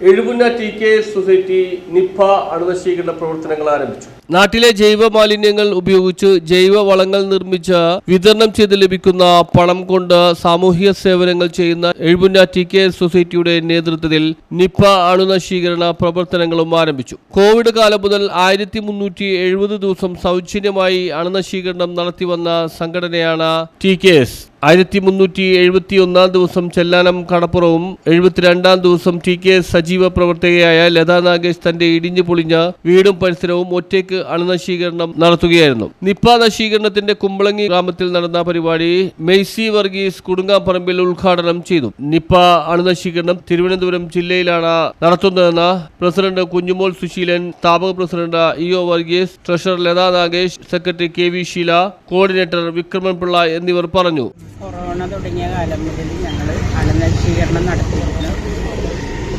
Ezhupunna T K society Nipah അണുനശീകരണ പ്രവർത്തനങ്ങൾ ആരംഭിച്ചു. നാട്ടിലെ ജൈവ മാലിന്യങ്ങൾ ഉപയോഗിച്ച് ജൈവ വളങ്ങൾ നിർമ്മിച്ച് വിതരണം ചെയ്ത് ലഭിക്കുന്ന പണം കൊണ്ട് സാമൂഹിക സേവനങ്ങൾ ചെയ്യുന്ന എഴുപുന്ന ടി കെ സൊസൈറ്റിയുടെ നേതൃത്വത്തിൽ നിപ്പ അണുനശീകരണ പ്രവർത്തനങ്ങളും ആരംഭിച്ചു. കോവിഡ് കാലം മുതൽ ആയിരത്തി മുന്നൂറ്റി എഴുപത് ദിവസം സൗജന്യമായി അണുനശീകരണം നടത്തിവന്ന സംഘടനയാണ് ടി കെ എസ്. ആയിരത്തി മുന്നൂറ്റി എഴുപത്തി ഒന്നാം ദിവസം ചെല്ലാനം കടപ്പുറവും എഴുപത്തിരണ്ടാം ദിവസം ടി കെ സജീവ പ്രവർത്തകയായ ലതാ നാഗേഷ് തന്റെ ഇടിഞ്ഞു പൊളിഞ്ഞ വീടും പരിസരവും ഒറ്റയ്ക്ക് അണുനശീകരണം നടത്തുകയായിരുന്നു. നിപ്പ നശീകരണത്തിന്റെ കുമ്പളങ്ങി ഗ്രാമത്തിൽ നടന്ന പരിപാടി മെയ്സി വർഗീസ് കുടുങ്ങാപ്പറമ്പിൽ ഉദ്ഘാടനം ചെയ്തു. നിപ്പ അണുനശീകരണം തിരുവനന്തപുരം ജില്ലയിലാണ് നടത്തുന്നതെന്ന് പ്രസിഡന്റ് കുഞ്ഞുമോൾ സുശീലൻ സ്ഥാപക president E O Varghese treasurer Latha Nagesh secretary K V Sheela coordinator Vikraman Pillai എന്നിവർ പറഞ്ഞു. കൊറോണ തുടങ്ങിയ കാലം മുതൽ ഞങ്ങൾ അണുനശീകരണം നടത്തിയിരുന്നു.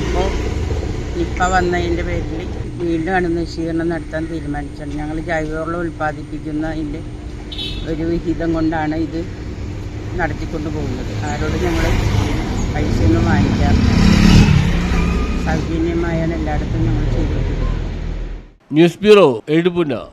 ഇപ്പോൾ നിപ്പ വന്നതിന്റെ പേരിൽ വീണ്ടും അണുനശീകരണം നടത്താൻ തീരുമാനിച്ചാണ്. ഞങ്ങൾ ജൈവവളം ഉൽപ്പാദിപ്പിക്കുന്നതിന്റെ ഒരു വിഹിതം കൊണ്ടാണ് ഇത് നടത്തിക്കൊണ്ട് പോകുന്നത്. ആരോട് ഞങ്ങൾ ഒന്നും വാങ്ങിക്കാം സൗജന്യമായാണ് എല്ലായിടത്തും ഞങ്ങൾ ചെയ്തിട്ടുള്ളത് ന്യൂസ് ബ്യൂറോ എഴുപുന്ന